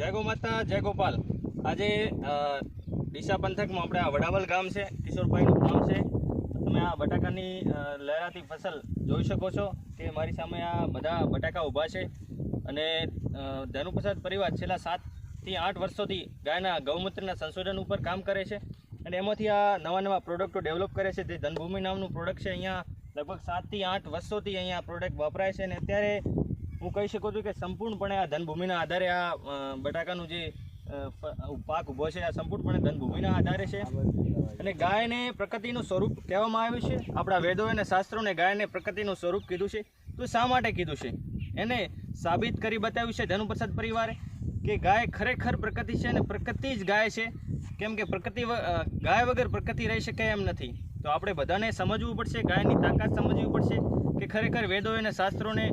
જય ગો માતા, જય ગોપાલ. આજે ડીસા પંથકમાં આપણે આ વડાવલ ગામ છે, કિશોરભાઈનું ગામ છે. તમે આ બટાકાની લહેરાતી ફસલ જોઈ શકો છો કે મારી સામે આ બધા બટાકા ઊભા છે. અને ધનુપ્રસાદ પરિવાર છેલ્લા સાતથી આઠ વર્ષોથી ગાયના ગૌમૂત્રના સંશોધન ઉપર કામ કરે છે. અને એમાંથી આ નવા નવા પ્રોડક્ટો ડેવલપ કરે છે. જે ધનભૂમિ નામનું પ્રોડક્ટ છે. અહીંયા લગભગ સાતથી આઠ વર્ષોથી અહીંયા પ્રોડક્ટ વપરાય છે. અને અત્યારે હું કહી શકું છું કે સંપૂર્ણપણે આ ધનભૂમિના આધારે આ બટાકાનું જે પાક ઊભો છે, આ સંપૂર્ણપણે ધનભૂમિના આધારે છે. અને ગાયને પ્રકૃતિનું સ્વરૂપ કહેવામાં આવ્યું છે. આપણા વેદો અને શાસ્ત્રોને ગાયને પ્રકૃતિનું સ્વરૂપ કીધું છે. તો શા માટે કીધું છે? એને સાબિત કરી બતાવ્યું છે ધનુપ્રસાદ પરિવારે કે ગાય ખરેખર પ્રકૃતિ છે અને પ્રકૃતિ જ ગાય છે. કેમ કે પ્રકૃતિ ગાય વગર પ્રકૃતિ રહી શકે એમ નથી. તો આપણે બધાને સમજવું પડશે, ગાયની તાકાત સમજવી પડશે કે ખરેખર વેદો અને શાસ્ત્રોને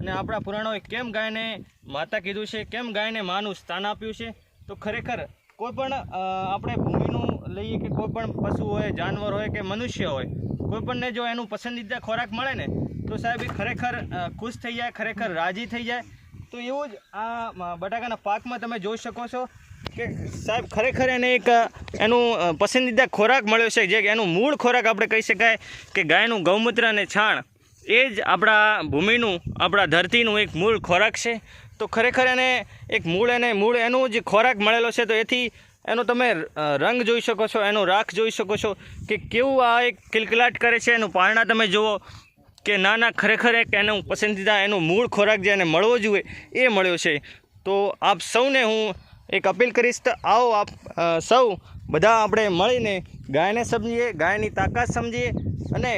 અને આપણા પુરાણોએ કેમ ગાયને માતા કીધું છે, કેમ ગાયને માનું સ્થાન આપ્યું છે? તો ખરેખર કોઈ પણ આપણે ભૂમિનું લઈએ કે કોઈ પણ પશુ હોય, જાનવર હોય કે મનુષ્ય હોય કોઈ પણને જો એનું પસંદીદા ખોરાક મળે ને, તો સાહેબ એ ખરેખર ખુશ થઈ જાય, ખરેખર રાજી થઈ જાય. તો એવું જ આ બટાકાના પાકમાં તમે જોઈ શકો છો કે સાહેબ ખરેખર એને એક એનું પસંદીદા ખોરાક મળ્યો છે, જે એનું મૂળ ખોરાક આપણે કહી શકાય કે ગાયનું ગૌમૂત્ર અને છાણ. એ જ આપણા ભૂમિનું, આપણા ધરતીનું એક મૂળ ખોરાક છે. તો ખરેખર એને એક મૂળ એને, મૂળ એનું જે ખોરાક મળેલો છે. તો એથી એનો તમે રંગ જોઈ શકો છો, એનો રાખ જોઈ શકો છો કે કેવું આ એક કિલકિલાટ કરે છે. એનું પારણા તમે જુઓ કે ના ના, ખરેખર એક એનું પસંદીદા એનું મૂળ ખોરાક જે એને મળવો જોઈએ એ મળ્યો છે. તો આપ સૌને હું એક અપીલ કરીશ તો આવો આપ સૌ બધા આપણે મળીને ગાયને સમજીએ, ગાયની તાકાત સમજીએ અને